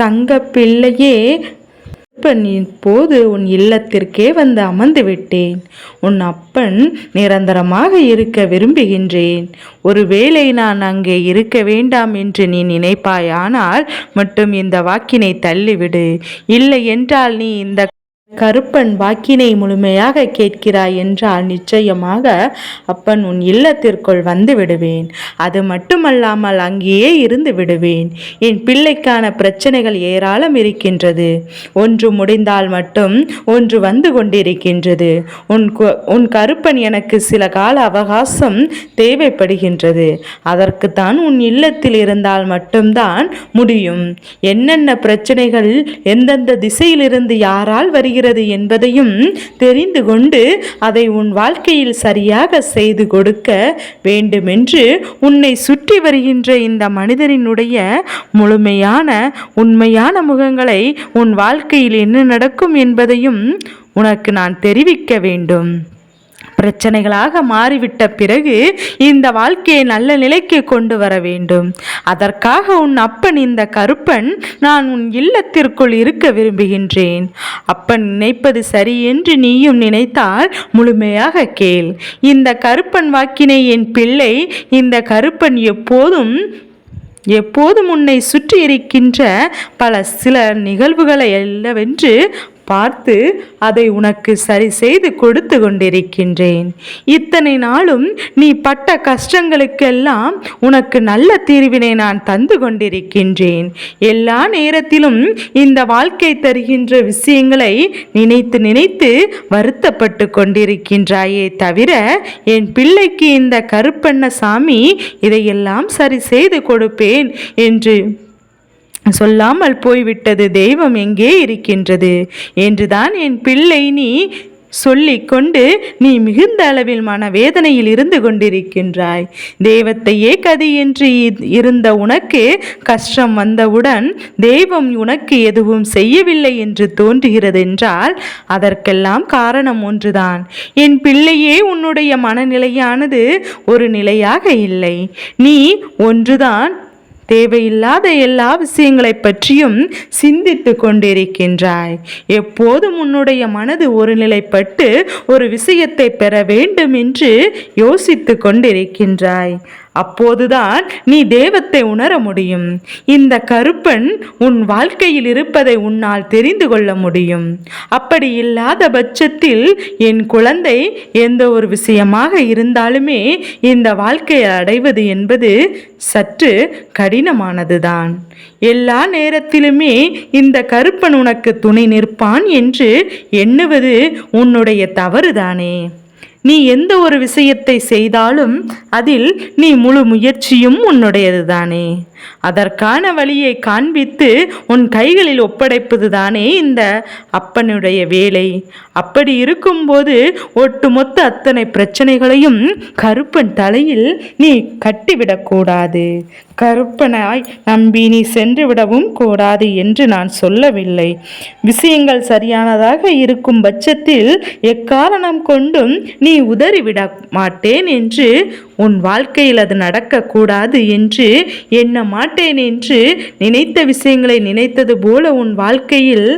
தங்க பிள்ளையே போது உன் இல்லத்திற்கே வந்து அமர்ந்து விட்டேன். உன் அப்பன் நிரந்தரமாக இருக்க விரும்புகின்றேன். ஒருவேளை நான் அங்கே இருக்க வேண்டாம் என்று நீ நினைப்பாயானால் மட்டும் இந்த வாக்கினை தள்ளிவிடு. இல்லை என்றால் நீ இந்த கருப்பன் வாக்கினை முழுமையாக கேட்கிறாய் என்றால் நிச்சயமாக அப்பன் உன் இல்லத்திற்குள் வந்து விடுவேன். அது மட்டுமல்லாமல் அங்கேயே இருந்து விடுவேன். என் பிள்ளைக்கான பிரச்சனைகள் ஏராளம் இருக்கின்றது. ஒன்று முடிந்தால் மட்டும் ஒன்று வந்து கொண்டிருக்கின்றது. உன் கு- உன் கருப்பன் எனக்கு சில கால அவகாசம் தேவைப்படுகின்றது. அதற்குத்தான் உன் இல்லத்தில் இருந்தால் மட்டும்தான் முடியும். என்னென்ன பிரச்சனைகள் எந்தெந்த திசையிலிருந்து யாரால் வருகிறது என்பதையும் தெரிந்து கொண்டு அதை உன் வாழ்க்கையில் சரியாக செய்து கொடுக்க வேண்டுமென்று உன்னை சுற்றி வருகின்ற இந்த மனிதனினுடைய முழுமையான உண்மையான முகங்களை உன் வாழ்க்கையில் என்ன நடக்கும் என்பதையும் உனக்கு நான் தெரிவிக்க வேண்டும். பிரச்சனைகளாக மாறிவிட்ட பிறகு இந்த வாழ்க்கையை நல்ல நிலைக்கு கொண்டு வர வேண்டும். அதற்காக உன் அப்பன் இந்த கருப்பன் நான் உன் இல்லத்திற்குள் இருக்க விரும்புகின்றேன். அப்பன் நினைப்பது சரி என்று நீயும் நினைத்தால் முழுமையாக கேள். இந்த கருப்பன் வாக்கினை என் பிள்ளை இந்த கருப்பன் எப்போதும் எப்போதும் உன்னை சுற்றி இருக்கின்ற பல சில நிகழ்வுகளை அல்லவென்று பார்த்து அதை உனக்கு சரி செய்து கொடுத்து கொண்டிருக்கின்றேன். இத்தனை நாளும் நீ பட்ட கஷ்டங்களுக்கெல்லாம் உனக்கு நல்ல தீர்வினை நான் தந்து கொண்டிருக்கின்றேன். எல்லா நேரத்திலும் இந்த வாழ்க்கை தருகின்ற விஷயங்களை நினைத்து நினைத்து வருத்தப்பட்டு கொண்டிருக்கின்றாயே தவிர என் பிள்ளைக்கு இந்த கருப்பண்ண சாமி இதையெல்லாம் சரி செய்து கொடுப்பேன் என்று சொல்லாமல் போய்விட்டது தெய்வம் எங்கே இருக்கின்றது? என்றுதான் என் பிள்ளை நீ சொல்லிக்கொண்டு நீ மிகுந்த அளவில் மனவேதனையில் இருந்து கொண்டிருக்கின்றாய். தெய்வத்தையே கதி என்று இ- இருந்த உனக்கு கஷ்டம் வந்தவுடன் தெய்வம் உனக்கு எதுவும் செய்யவில்லை என்று தோன்றுகிறது என்றால் அதற்கெல்லாம் காரணம் ஒன்றுதான். என் பிள்ளையே உன்னுடைய மனநிலையானது ஒரு நிலையாக இல்லை. நீ ஒன்றுதான் தேவையில்லாத எல்லா விஷயங்களை பற்றியும் சிந்தித்து கொண்டிருக்கின்றாய். எப்போதும் உன்னுடைய மனது ஒருநிலைப்பட்டு ஒரு விஷயத்தை பெற வேண்டும் என்று யோசித்து கொண்டிருக்கின்றாய். அப்போதுதான் நீ தெய்வத்தை உணர முடியும். இந்த கருப்பன் உன் வாழ்க்கையில் இருப்பதை உன்னால் தெரிந்து கொள்ள முடியும். அப்படி இல்லாத பட்சத்தில் என் குழந்தை எந்த ஒரு விஷயமாக இருந்தாலுமே இந்த வாழ்க்கையை அடைவது என்பது சற்று கடினமானதுதான். எல்லா நேரத்திலுமே இந்த கருப்பன் உனக்கு துணை நிற்பான் என்று எண்ணுவது உன்னுடைய தவறுதானே. நீ எந்த ஒரு விஷயத்தை செய்தாலும் அதில் நீ முழு முயற்சியும் உன்னுடையது தானே அதற்கான வழியை காண்பித்து உன் கைகளில் ஒப்படைப்பது தானே இந்த அப்பனுடைய வேலை. அப்படி இருக்கும்போது ஒட்டுமொத்த அத்தனை பிரச்சனைகளையும் கருப்பன் தலையில் நீ கட்டிவிடக்கூடாது கருப்பனாய் நம்பி நீ சென்று விடவும் கூடாது என்று நான் சொல்லவில்லை. விஷயங்கள் சரியானதாக இருக்கும் பட்சத்தில் எக்காரணம் கொண்டும் நீ உதறிவிட மாட்டேன் என்று உன் வாழ்க்கையில் அது நடக்கக்கூடாது என்று எண்ண மாட்டேன் என்று நினைத்த விஷயங்களை நினைத்தது போல உன் வாழ்க்கையில்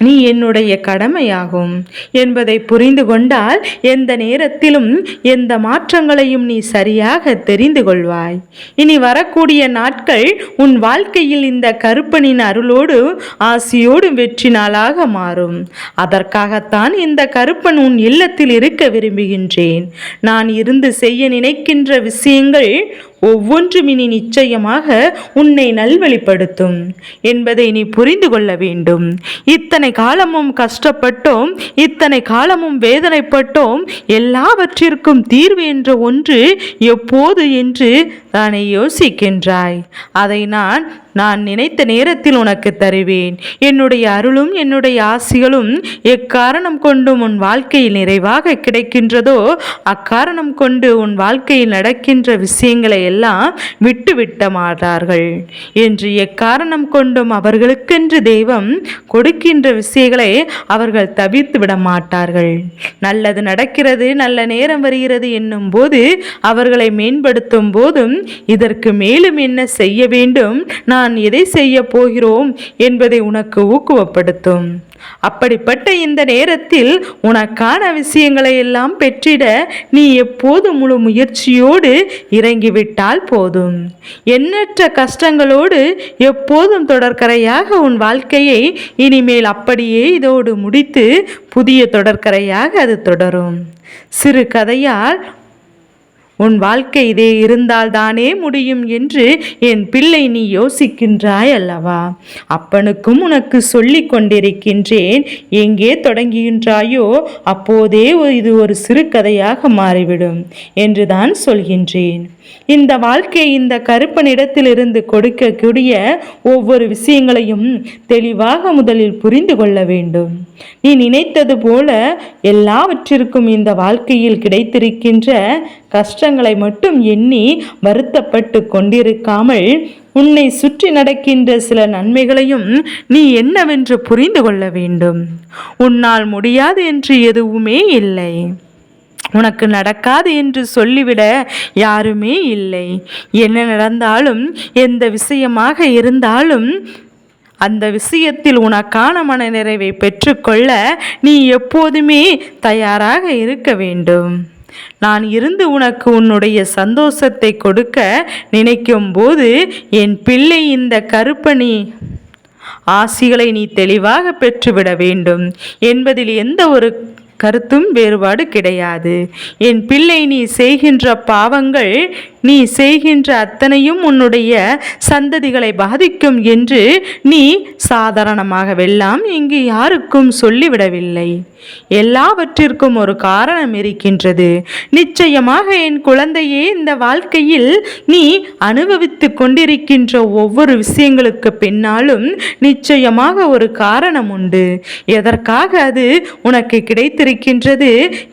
நீ என்னுடைய கடமையாகும் என்பதை புரிந்து கொண்டால் எந்த நேரத்திலும் எந்த மாற்றங்களையும் நீ சரியாக தெரிந்து கொள்வாய். இனி வரக்கூடிய நாட்கள் உன் வாழ்க்கையில் இந்த கருப்பனின் அருளோடு ஆசியோடு வெற்றி நாளாக மாறும். அதற்காகத்தான் இந்த கருப்பன் உன் இல்லத்தில் இருக்க விரும்புகின்றேன். நான் இருந்து செய்ய நினைக்கின்ற விஷயங்கள் ஒவ்வொன்றும் இனி நிச்சயமாக உன்னை நல்வழிப்படுத்தும் என்பதை நீ புரிந்து கொள்ள வேண்டும். இத்தனை காலமும் கஷ்டப்பட்டோம் இத்தனை காலமும் வேதனைப்பட்டோம் எல்லாவற்றிற்கும் தீர்வு என்ற ஒன்று எப்போது என்று தானே யோசிக்கின்றாய். அதை நான் நான் நினைத்த நேரத்தில் உனக்கு தருவேன். என்னுடைய அருளும் என்னுடைய ஆசிகளும் எக்காரணம் கொண்டும் உன் வாழ்க்கையில் நிறைவாக கிடைக்கின்றதோ அக்காரணம் கொண்டு உன் வாழ்க்கையில் நடக்கின்ற விஷயங்களை எல்லாம் விட்டுவிட்ட மாட்டார்கள். என்று எக்காரணம் கொண்டும் அவர்களுக்கென்று தெய்வம் கொடுக்கின்ற விஷயங்களை அவர்கள் தவிர்த்து விட மாட்டார்கள். நல்லது நடக்கிறது நல்ல நேரம் வருகிறது என்னும் போது அவர்களை மேம்படுத்தும் போதும் இதற்கு மேலும் என்ன செய்ய வேண்டும்? நான் நான் எதை செய்ய போகிறோம் என்பதை உனக்கு ஊக்குவப்படுத்தும். அப்படிப்பட்ட இந்த நேரத்தில் உனக்கான விஷயங்களை எல்லாம் பெற்றிட நீ எப்போது முழு முயற்சியோடு இறங்கிவிட்டால் போதும். எண்ணற்ற கஷ்டங்களோடு எப்போதும் தொடர்கரையாக உன் வாழ்க்கையை இனிமேல் அப்படியே இதோடு முடித்து புதிய தொடர்கரையாக அது தொடரும். சிறு கதையால் உன் வாழ்க்கை இதே இருந்தால்தானே முடியும் என்று என் பிள்ளை நீ யோசிக்கின்றாய் அல்லவா? அப்பனுக்கும் உனக்கு சொல்லி கொண்டிருக்கின்றேன். எங்கே தொடங்குகின்றாயோ அப்போதே இது ஒரு சிறுகதையாக மாறிவிடும் என்று தான் சொல்கின்றேன். இந்த வாழ்க்கை இந்த கருப்பனிடத்திலிருந்து கொடுக்கக்கூடிய ஒவ்வொரு விஷயங்களையும் தெளிவாக முதலில் புரிந்து கொள்ள வேண்டும். நீ நினைத்தது போல எல்லாவற்றிற்கும் இந்த வாழ்க்கையில் கிடைத்திருக்கின்ற கஷ்டங்களை மட்டும் எண்ணி வருத்தப்பட்டு கொண்டிருக்காமல் உன்னை சுற்றி நடக்கின்ற சில நன்மைகளையும் நீ என்னவென்று புரிந்து கொள்ள வேண்டும். உன்னால் முடியாது என்று எதுவுமே இல்லை. உனக்கு நடக்காது என்று சொல்லிவிட யாருமே இல்லை. என்ன நடந்தாலும் எந்த விஷயமாக இருந்தாலும் அந்த விஷயத்தில் உனக்கான மனநிறைவை பெற்றுக்கொள்ள நீ எப்போதுமே தயாராக இருக்க வேண்டும். நான் இருந்து உனக்கு உன்னுடைய சந்தோஷத்தை கொடுக்க நினைக்கும் போது என் பிள்ளை இந்த கருப்பணி ஆசிகளை நீ தெளிவாக பெற்றுவிட வேண்டும். என்பதில் எந்த ஒரு கருத்தும் வேறுபாடு கிடையாது. என் பிள்ளை நீ செய்கின்ற பாவங்கள் நீ செய்கின்ற அத்தனையும் உன்னுடைய சந்ததிகளை பாதிக்கும் என்று நீ சாதாரணமாகவெல்லாம் இங்கு யாருக்கும் சொல்லிவிடவில்லை. எல்லாவற்றிற்கும் ஒரு காரணம் இருக்கின்றது. நிச்சயமாக என் குழந்தையே இந்த வாழ்க்கையில் நீ அனுபவித்து கொண்டிருக்கின்ற ஒவ்வொரு விஷயங்களுக்கு பின்னாலும் நிச்சயமாக ஒரு காரணம் உண்டு. எதற்காக அது உனக்கு கிடைத்திருக்கின்றது?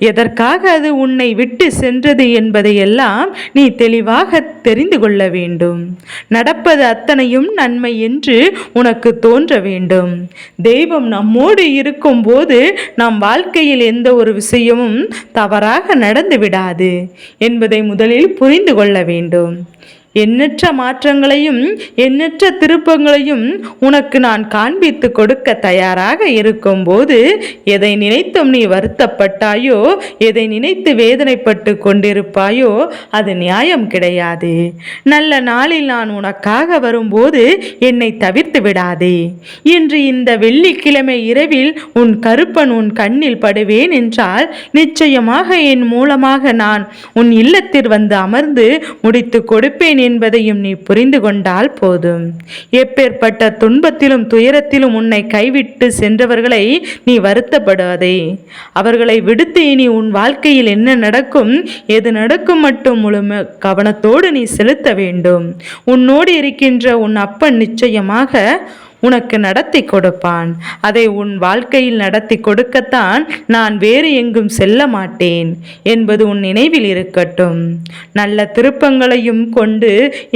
எதற்காக அது உன்னை விட்டு சென்றது என்பதையெல்லாம் நீ தெளிவு தெளிவாக தெரிந்து கொள்ள வேண்டும். நடப்பது அத்தனையும் நன்மை என்று உனக்கு தோன்ற வேண்டும். தெய்வம் நம்மோடு இருக்கும்போது நம் வாழ்க்கையில் எந்த ஒரு விஷயமும் தவறாக நடந்து விடாது என்பதை முதலில் புரிந்து கொள்ள வேண்டும். எண்ணற்ற மாற்றங்களையும் எண்ணற்ற திருப்பங்களையும் உனக்கு நான் காண்பித்து கொடுக்க தயாராக இருக்கும்போது எதை நினைத்தும் நீ வருத்தப்பட்டாயோ எதை நினைத்து வேதனைப்பட்டு கொண்டிருப்பாயோ அது நியாயம் கிடையாது. நல்ல நாளில் நான் உனக்காக வரும்போது என்னை தவிர்த்து விடாதே. இன்று இந்த வெள்ளிக்கிழமை இரவில் உன் கருப்பன் உன் கண்ணில் படுவேன் என்றால் நிச்சயமாக என் மூலமாக நான் உன் இல்லத்தில் வந்து அமர்ந்து முடித்து கொடுப்பேன் என்பதையும் நீ புரிந்து கொண்டால் போதும். எப்பேற்பட்ட துன்பத்திலும் துயரத்திலும் உன்னை கைவிட்டு சென்றவர்களை நீ வருத்தப்படுவதை அவர்களை விடுத்து இனி உன் வாழ்க்கையில் என்ன நடக்கும் எது நடக்கும் மட்டும் முழுமை கவனத்தோடு நீ செலுத்த வேண்டும். உன்னோடு இருக்கின்ற உன் அப்பன் நிச்சயமாக உனக்கு நடத்தி கொடுப்பான். அதை உன் வாழ்க்கையில் நடத்தி கொடுக்கத்தான் நான் வேறு எங்கும் செல்ல மாட்டேன் என்பது உன் நினைவில் இருக்கட்டும். நல்ல திருப்பங்களையும் கொண்டு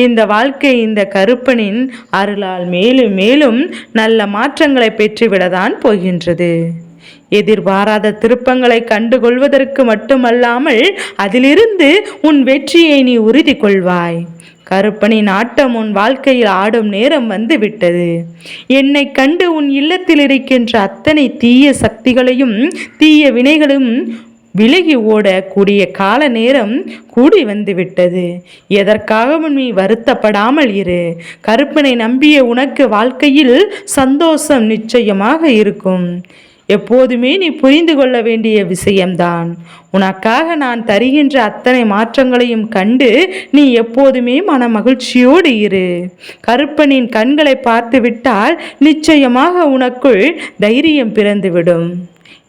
இந்த வாழ்க்கை இந்த கருப்பனின் அருளால் மேலும் மேலும் நல்ல மாற்றங்களை பெற்றுவிடதான் போகின்றது. எதிர்பாராத திருப்பங்களை கண்டுகொள்வதற்கு மட்டுமல்லாமல் அதிலிருந்து உன் வெற்றியை நீ உறுதி கொள்வாய். கருப்பனின் ஆட்டம் உன் வாழ்க்கையில் ஆடும் நேரம் வந்து விட்டது என்னை கண்டு உன் இல்லத்தில் இருக்கின்ற அத்தனை தீய சக்திகளையும் தீய வினைகளும் விலகி ஓடக்கூடிய கால நேரம் கூடி வந்து விட்டது எதற்காகவும் நீ வருத்தப்படாமல் இரு. கருப்பனை நம்பிய உனக்கு வாழ்க்கையில் சந்தோஷம் நிச்சயமாக இருக்கும். எப்போதுமே நீ புரிந்து கொள்ள வேண்டிய விஷயம்தான். உனக்காக நான் தருகின்ற அத்தனை மாற்றங்களையும் கண்டு நீ எப்போதுமே மன மகிழ்ச்சியோடு இரு. கருப்பனின் கண்களை பார்த்துவிட்டால் நிச்சயமாக உனக்குள் தைரியம் பிறந்துவிடும்.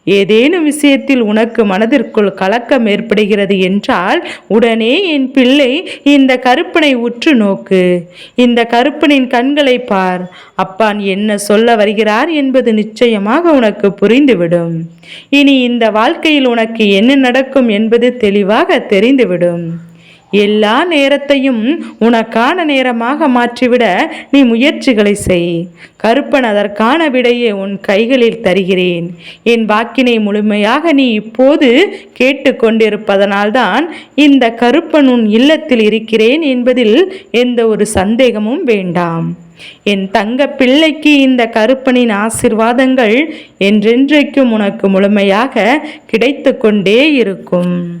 ஏதேனும் விஷயத்தில் உனக்கு மனதிற்குள் கலக்கம் ஏற்படுகிறது என்றால் உடனே என் பிள்ளை இந்த கருப்பனை உற்று நோக்கு. இந்த கருப்பனின் கண்களை பார். அப்பான் என்ன சொல்ல வருகிறார் என்பது நிச்சயமாக உனக்கு புரிந்துவிடும். இனி இந்த வாழ்க்கையில் உனக்கு என்ன நடக்கும் என்பது தெளிவாக தெரிந்துவிடும். எல்லா நேரத்தையும் உனக்கான நேரமாக மாற்றிவிட நீ முயற்சிகளை செய். கருப்பன் அதற்கான விடையை உன் கைகளில் தருகிறேன். என் வாக்கினை முழுமையாக நீ இப்போது கேட்டுக்கொண்டிருப்பதனால்தான் இந்த கருப்பன் உன் இல்லத்தில் இருக்கிறேன் என்பதில் எந்த ஒரு சந்தேகமும் வேண்டாம். என் தங்க பிள்ளைக்கு இந்த கருப்பனின் ஆசிர்வாதங்கள் என்றென்றைக்கும் உனக்கு முழுமையாக கிடைத்து கொண்டே இருக்கும்.